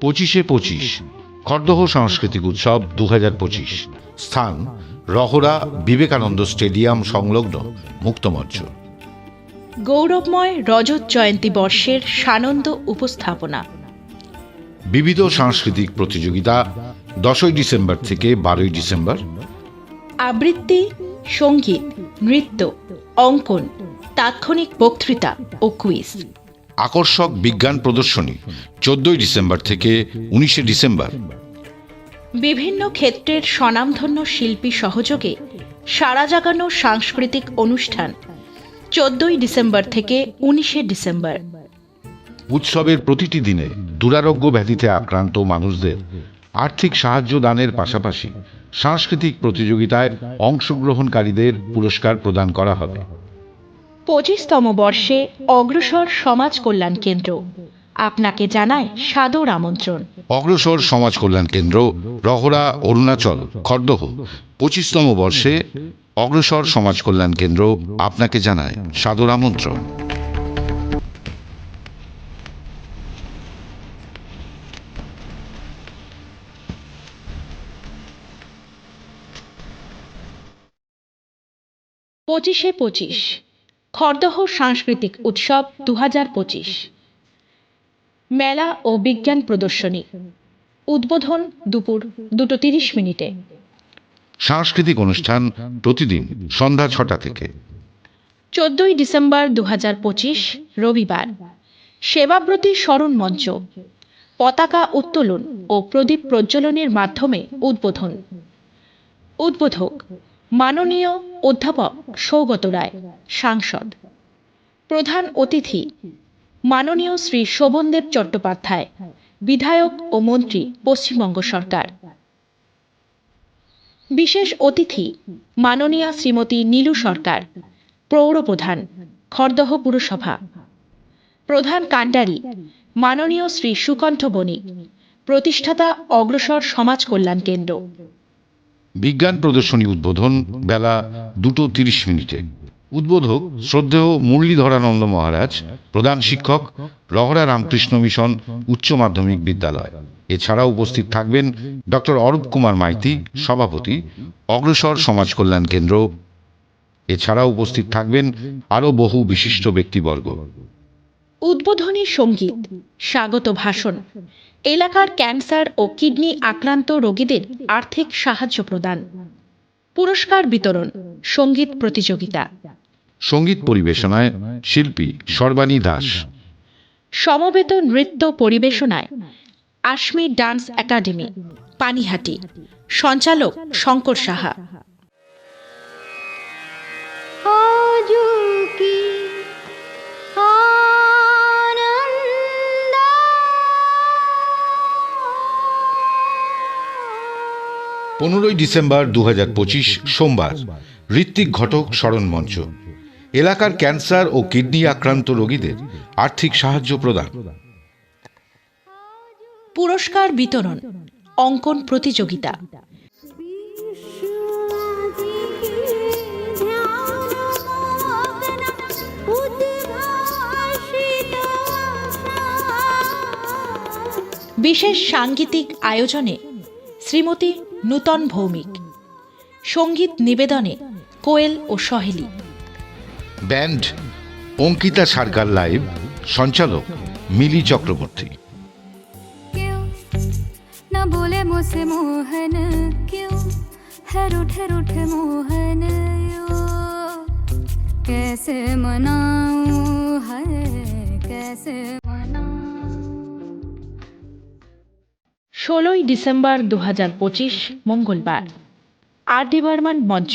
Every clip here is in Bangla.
পঁচিশে পঁচিশ খর্দহ সাংস্কৃতিক উৎসব দু পঁচিশ। স্থান রহরা বিবেকানন্দ স্টেডিয়াম সংলগ্ন মুক্তমঞ্চ। গৌরবময় রজত জয়ন্তী বর্ষের সানন্দ উপস্থাপনা। বিবিধ সাংস্কৃতিক প্রতিযোগিতা দশই ডিসেম্বর থেকে বারোই ডিসেম্বর। আবৃত্তি সংগীত নৃত্য অঙ্কন তাৎক্ষণিক বক্তৃতা ও কুইজ। আকর্ষক বিজ্ঞান প্রদর্শনী চোদ্দই ডিসেম্বর থেকে উনিশে ডিসেম্বর। বিভিন্ন ক্ষেত্রের স্বনামধন্য শিল্পী সহযোগে সারা জাগানো সাংস্কৃতিক অনুষ্ঠান চোদ্দই ডিসেম্বর থেকে উনিশে ডিসেম্বর। উৎসবের প্রতিটি দিনে দুরারোগ্য ব্যাধিতে আক্রান্ত মানুষদের আর্থিক সাহায্য দানের পাশাপাশি সাংস্কৃতিক প্রতিযোগিতায় অংশগ্রহণকারীদের পুরস্কার প্রদান করা হবে। পঁচিশতম বর্ষে অগ্রসর সমাজ কল্যাণ কেন্দ্র। আপনাকে জানায় সাদর আমন্ত্রণ। অগ্রসর সমাজ কল্যাণ কেন্দ্র রহরা অরুণাচল খর্দহ পঁচিশতম বর্ষে অগ্রসর সমাজ কল্যাণ কেন্দ্র আপনাকে জানায় সাদর আমন্ত্রণ। পঁচিশে পঁচিশ খরদহ সাংস্কৃতিক উৎসব দু পঁচিশ। মেলা ও বিজ্ঞান প্রদর্শনী। উদ্বোধন দুপুর দুটো তিরিশ মিনিটে। সাংস্কৃতিক অনুষ্ঠান প্রতিদিন সন্ধ্যা ছটা থেকে। চোদ্দই ডিসেম্বর দু হাজার পঁচিশ রবিবার। সেবাব্রতী স্মরণ মঞ্চ। পতাকা উত্তোলন ও প্রদীপ প্রজ্বলনের মাধ্যমে উদ্বোধন। উদ্বোধক মাননীয় অধ্যাপক সৌগত রায়, সাংসদ। প্রধান অতিথি, মাননীয় শ্রী শোভনদেব চট্টোপাধ্যায়, বিধায়ক ও মন্ত্রী, পশ্চিমবঙ্গ সরকার। বিশেষ অতিথি, মাননীয়া শ্রীমতী নীলু সরকার পৌরপ্রধান খড়দহ পুরসভা। প্রধান কাণ্ডারি, মাননীয় শ্রী সুকণ্ঠ বণিক, প্রতিষ্ঠাতা অগ্রসর সমাজ কল্যাণ কেন্দ্র। বিজ্ঞান প্রদর্শনী উদ্বোধন বেলা দুটো তিরিশ মিনিটে। উদ্বোধক শ্রদ্ধেয় মুরলীধরানন্দ মহারাজ, প্রধান শিক্ষক, রহরা রামকৃষ্ণ মিশন উচ্চ মাধ্যমিক বিদ্যালয়। এছাড়া উপস্থিত থাকবেন ডক্টর অরূপ কুমার মাইতি, সভাপতি, অগ্রসর সমাজ কল্যাণ কেন্দ্র। এছাড়া উপস্থিত থাকবেন আরও বহু বিশিষ্ট ব্যক্তিবর্গ। উদ্বোধনী সংগীত, স্বাগত ভাষণ এলাকার ক্যান্সার ও কিডনি আক্রান্ত রোগীদের আর্থিক সাহায্য প্রদান। পুরস্কার বিতরণ সংগীত প্রতিযোগিতা। সংগীত পরিবেশনায় শিল্পী সর্বাণী দাস। সমবেত নৃত্য পরিবেশনায় আশমি ডান্স একাডেমি পানিহাটি। সঞ্চালক শঙ্কর সাহা। পনেরোই ডিসেম্বর দু হাজার পঁচিশ সোমবার ঋত্বিক ঘটক স্মরণ মঞ্চ। এলাকার ক্যান্সার ও কিডনি আক্রান্ত রোগীদের আর্থিক সাহায্য প্রদান। পুরস্কার বিতরণ, অঙ্কন প্রতিযোগিতা। বিশেষ সাংগীতিক আয়োজনে শ্রীমতী নূতন ভৌমিক সঙ্গীত নিবেদনে কোয়েল ও সহেলি ব্যান্ড অঙ্কিতা সারকার লাইভ সঞ্চালক মিলি চক্রবর্তী क्यों न बोले मुझसे मोहन क्यों है रूठे रूठे मोहन यो कैसे मनाऊं है कैसे ষোলোই ডিসেম্বর দু হাজার পঁচিশ মঙ্গলবার। আর ডি বর্মন মঞ্চ।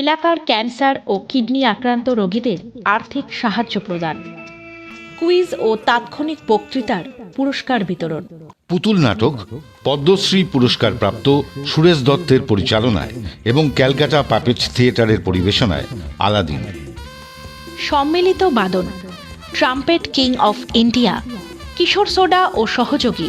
এলাকার ক্যান্সার ও কিডনি আক্রান্ত রোগীদের আর্থিক সাহায্য প্রদান। কুইজ ও তাৎক্ষণিক বক্তৃতার পুরস্কার বিতরণ। পুতুল নাটক পদ্মশ্রী পুরস্কার প্রাপ্ত সুরেশ দত্তের পরিচালনায় এবং ক্যালকাটা পাপেটস থিয়েটারের পরিবেশনায় আলাদিন। সম্মিলিত বাদন trumpet king of India Kishore Sodha ও সহযোগী।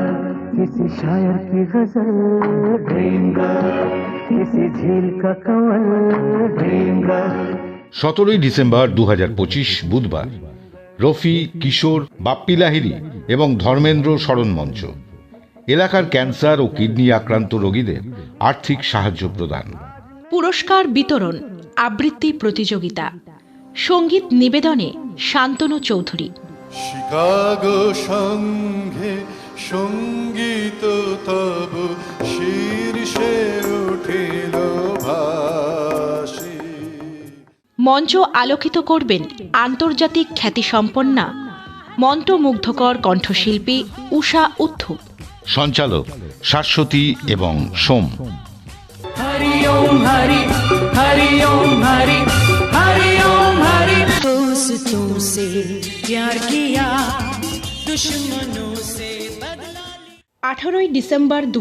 किसी शायर की गजल ड्रीम किसी झील का कमल ड्रीम সতেরোই ডিসেম্বর দু বুধবার রফি কিশোর বাপ্পি লাহিড়ী এবং ধর্মেন্দ্র স্মরণ মঞ্চ এলাকার ক্যান্সার ও কিডনি আক্রান্ত রোগীদের আর্থিক সাহায্য প্রদান পুরস্কার বিতরণ আবৃত্তি প্রতিযোগিতা সঙ্গীত নিবেদনে শান্তনু চৌধুরী শিকাগো সঙ্গে সঙ্গীত তব শীর্ষে উঠিল ভাসি মঞ্চ আলোকিত করবেন আন্তর্জাতিক খ্যাতিসম্পন্না মন্ত্রমুগ্ধকর কণ্ঠশিল্পী উষা উত্থুপ সঞ্চালক শাশ্বতী এবং সোম हरि ओम हरि हरि ओम हरि हरि ओम हरि दोस्तों से प्यार किया दुश्मनों से बदला আঠারোই ডিসেম্বর দু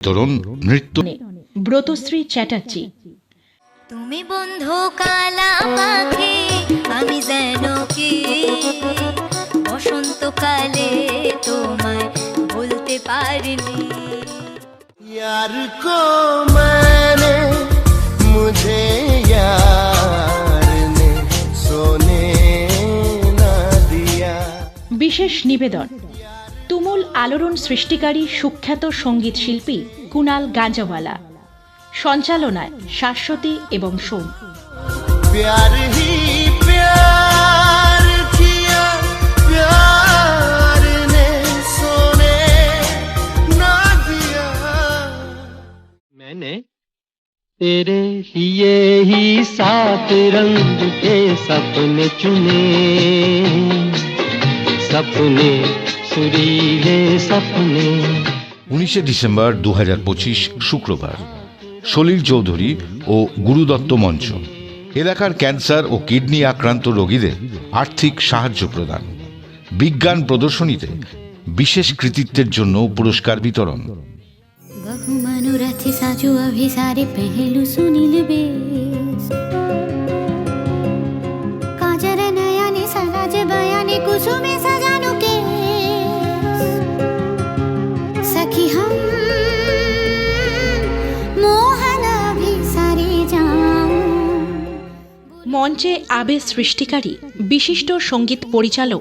তরুণ নৃত্য ব্রতশ্রী চ্যাটার্জি। তুমি বন্ধু কালা পাখি আমি যেন কি বসন্তকালে তোমায় বলতে পারিনি यार को मैंने मुझे यार ने सोने ना दिया বিশেষ নিবেদন তুমুল আলোড়ন সৃষ্টিকারী সুখ্যাত সঙ্গীত শিল্পী কুনাল গাঞ্জাওয়ালা সঞ্চালনায় শাশ্বতী এবং সোম प्यार ही प्यार किया प्यार ने सोने ना दिया मैंने तेरे लिए ही सात रंग के सपने चुने सपने सुरीले सपने উনিশে ডিসেম্বর দু শুক্রবার সলিল চৌধুরী ও গুরুদত্ত মঞ্চ। এলাকার ক্যান্সার ও কিডনি আক্রান্ত রোগীদের আর্থিক সাহায্য প্রদান। বিজ্ঞান প্রদর্শনীতে বিশেষ কৃতিত্বের জন্য পুরস্কার বিতরণ। বহু মনোরথ সাজু অভিসারে পেহেলু মঞ্চে আবেগ সৃষ্টিকারী বিশিষ্ট সংগীত পরিচালক